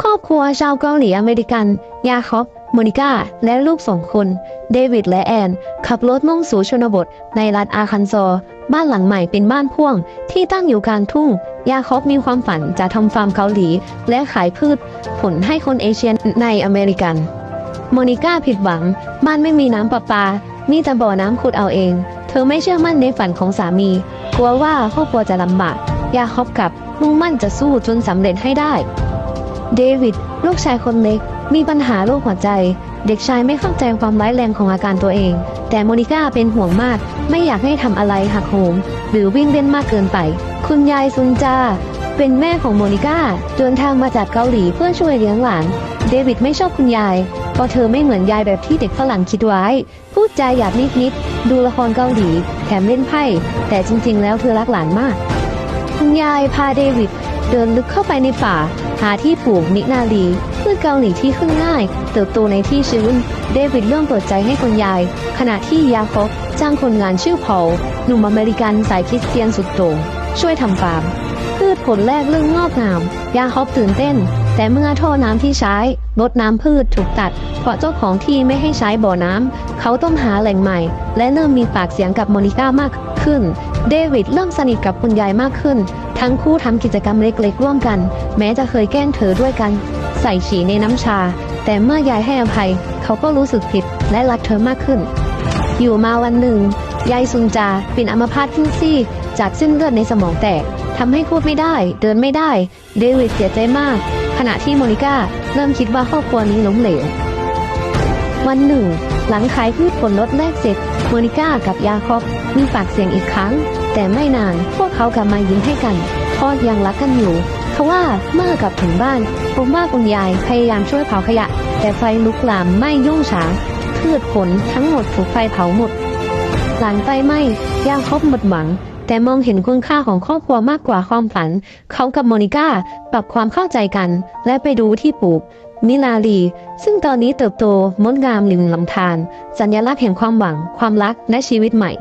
ครอบครัวชาวเกาหลีอเมริกัน ยาคอบโมนิก้า และลูกสองคน เดวิดและแอน ขับรถมุ่งสู่ชนบท ในรัฐอาคันซอ บ้านหลังใหม่เป็นบ้านพ่วง ที่ตั้งอยู่กลางทุ่ง ยาคอบมีความฝันจะทำฟาร์มเกาหลี และขายพืช ผลให้คนเอเชียในอเมริกัน โมนิก้าผิดหวัง บ้านไม่มีน้ำประปา มีแต่บ่อน้ำขุดเอาเอง เธอไม่เชื่อมั่นในฝันของสามี กลัวว่าครอบครัวจะลำบาก ยาคอบกับมุ่งมั่นจะสู้จนสำเร็จให้ได้ เดวิด ลูกชายคนเล็ก มีปัญหาโรคหัวใจ เด็กชายไม่เข้าใจความร้ายแรงของอาการตัวเอง แต่โมนิก้าเป็นห่วงมาก ไม่อยากให้ทำอะไรหักโหม หรือวิ่งเล่นมากเกินไป คุณยายซุนจา เป็นแม่ของโมนิก้าเดินทางมาจากเกาหลีเพื่อช่วยเลี้ยงหลาน เดวิดไม่ชอบคุณยาย เพราะเธอไม่เหมือนยายแบบที่เด็กฝรั่งคิดไว้ พูดจาหยาบนิดๆ ดูละครเกาหลี แถมเล่นไพ่ แต่จริงๆ แล้วเธอรักหลานมาก คุณยายพาเดวิดเดินลึกเข้าไปในป่า หาที่ปลูกนิกนาลีพืชเกาหลีที่ขึ้นง่าย เติบโตในที่ชื้น เดวิดเริ่มเปิดใจให้คุณยาย ขณะที่ยาคอบจ้างคนงานชื่อพอลหนุ่มอเมริกันสายคริสเตียนสุดโต่งช่วยทำฟาร์มพืชผลแรกเรื่องงอกงาม ยาคอบตื่นเต้น แต่เมื่อท่อน้ำที่ใช้ลดน้ำพืชถูกตัด เพราะเจ้าของที่ไม่ให้ใช้บ่อน้ำเขาต้องหาแหล่งใหม่ และเริ่มมีปากเสียงกับโมนิก้ามากขึ้น เดวิดเริ่มสนิทกับคุณยายมากขึ้น ทั้งคู่ทำกิจกรรมเล็กๆร่วมกัน แม้จะเคยแกล้งเธอด้วยกัน ใส่ฉีในน้ำชา แต่เมื่อยายให้อภัย เขาก็รู้สึกผิดและรักเธอมากขึ้น อยู่มาวันหนึ่ง ยายซุนจาเป็นอัมพาตครึ่งซีกจากเส้นเลือดในสมองแตกทำให้พูดไม่ได้ เดินไม่ได้ เดวิดเสียใจมาก ขณะที่โมนิก้าเริ่มคิดว่าครอบครัวนี้ล้มเหลว วันหนึ่ง หลังขายพืชผลลดแรกเสร็จ โมนิก้ากับยาคอบมีปากเสียงอีกครั้ง แต่ไม่นานพวกเขากลับมายิ้มให้กันพราะยังรักกันอยู่เพราะว่าเมื่อกลับถึงบ้านพบว่าคุณยายพยายามช่วยเผาขยะ แต่ไฟลุกลามไหม้ยุ่งฉางพืชผลทั้งหมดถูกไฟเผาหมดหลังไฟไหม้ยาคอบหมดหวัง แต่มองเห็นคุณค่าของครอบครัวมากกว่าความฝัน เขากับโมนิก้าปรับความเข้าใจกัน และไปดูที่ปลูกมิลาลี ซึ่งตอนนี้เติบโตมดงามริมลำธารสัญลักษณ์แห่งความหวัง ความรักและชีวิตใหม่